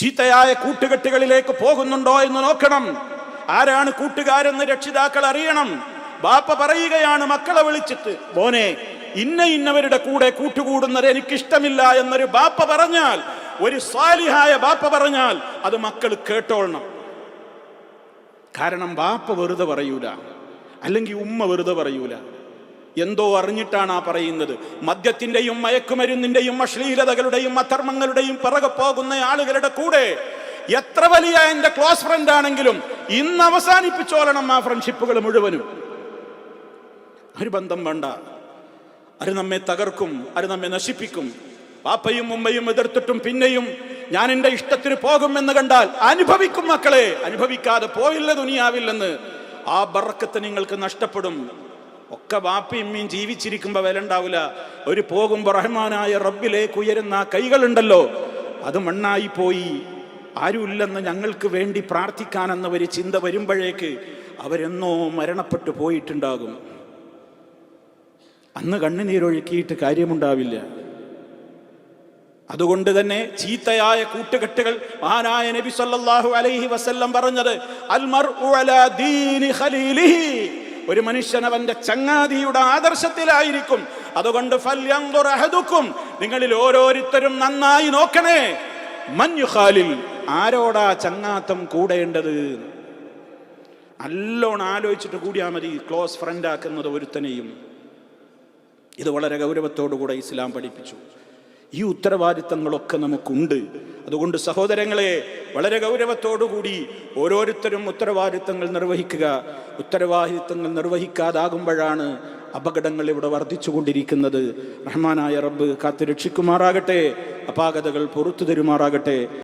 ചീത്തയായ കൂട്ടുകെട്ടുകളിലേക്ക് പോകുന്നുണ്ടോ എന്ന് നോക്കണം. ആരാണ് കൂട്ടുകാരെന്ന് രക്ഷിതാക്കൾ അറിയണം. ബാപ്പ പറയുകയാണ് മക്കളെ വിളിച്ചിട്ട് മോനെ ഇന്ന ഇന്നവരുടെ കൂടെ കൂട്ടുകൂടുന്നത് എനിക്കിഷ്ടമില്ല എന്നൊരു ബാപ്പ പറഞ്ഞാൽ ഒരു സ്വാലിഹായ ബാപ്പ പറഞ്ഞാൽ അത് മക്കൾ കേട്ടോളണം. കാരണം ബാപ്പ വെറുതെ പറയൂല. അല്ലെങ്കിൽ ഉമ്മ വെറുതെ പറയൂല. എന്തോ അറിഞ്ഞിട്ടാണ് ആ പറയുന്നത്. മദ്യത്തിന്റെയും മയക്കുമരുന്നിന്റെയും അശ്ലീലതകളുടെയും അധർമ്മങ്ങളുടെയും പിറകെ പോകുന്ന ആളുകളുടെ കൂടെ എത്ര വലിയ എന്റെ ക്ലോസ് ഫ്രണ്ട് ആണെങ്കിലും ഇന്ന് അവസാനിപ്പിച്ചോളണം ആ ഫ്രണ്ട്ഷിപ്പുകൾ മുഴുവനും. ഒരു ബന്ധം വേണ്ട. അത് നമ്മെ തകർക്കും അത് നമ്മെ നശിപ്പിക്കും. പാപ്പയും ഉമ്മയും എതിർത്തിട്ടും പിന്നെയും ഞാൻ എന്റെ ഇഷ്ടത്തിന് പോകുമെന്ന് കണ്ടാൽ അനുഭവിക്കും മക്കളെ. അനുഭവിക്കാതെ പോയില്ല ദുനിയാവില്ലെന്ന്. ആ ബറക്കത്ത് നിങ്ങൾക്ക് നഷ്ടപ്പെടും. ഒക്കെ വാപ്പയും ഉമ്മയും ജീവിച്ചിരിക്കുമ്പോൾ വില ഉണ്ടാവില്ല ഒരു പോകുമ്പോൾ റഹ്മാനായ റബ്ബിലേക്ക് ഉയരുന്ന കൈകളുണ്ടല്ലോ അത് മണ്ണായി പോയി. ആരുമില്ലെന്ന് ഞങ്ങൾക്ക് വേണ്ടി പ്രാർത്ഥിക്കാനെന്ന ഒരു ചിന്ത വരുമ്പോഴേക്ക് അവരെന്നോ മരണപ്പെട്ടു പോയിട്ടുണ്ടാകും. അന്ന് കണ്ണുനീരൊഴുക്കിയിട്ട് കാര്യമുണ്ടാവില്ല. അതുകൊണ്ട് തന്നെ ചീത്തയായ കൂട്ടുകെട്ടുകൾ മഹാനായ നബി സല്ലല്ലാഹു അലൈഹി വസല്ലം പറഞ്ഞത് അൽമർ ഖലീലിഹി. ഒരു മനുഷ്യൻ അവന്റെ ചങ്ങാതിയുടെ ആദർശത്തിലായിരിക്കും. അതുകൊണ്ട് ഫല്യൻദുർ അഹദുക്കും നിങ്ങളിൽ ഓരോരുത്തരും നന്നായി നോക്കണേ. മഞ്ഞുഹാലിൽ ആരോടാ ചങ്ങാത്തം കൂടേണ്ടത്? നല്ലോണം ആലോചിച്ചിട്ട് കൂടിയാൽ മതി ക്ലോസ് ഫ്രണ്ട് ആക്കുന്നത് ഒരുത്തനെയും. ഇത് വളരെ ഗൗരവത്തോടുകൂടെ ഇസ്ലാം പഠിപ്പിച്ചു. ഈ ഉത്തരവാദിത്തങ്ങളൊക്കെ നമുക്കുണ്ട്. അതുകൊണ്ട് സഹോദരങ്ങളെ വളരെ ഗൗരവത്തോടുകൂടി ഓരോരുത്തരും ഉത്തരവാദിത്തങ്ങൾ നിർവഹിക്കുക. ഉത്തരവാദിത്തങ്ങൾ നിർവഹിക്കാതാകുമ്പോഴാണ് അപകടങ്ങൾ ഇവിടെ വർദ്ധിച്ചുകൊണ്ടിരിക്കുന്നത്. റഹ്മാനായ റബ്ബ് കാത്തു രക്ഷിക്കുമാറാകട്ടെ അപാകതകൾ പുറത്തു തരുമാറാകട്ടെ.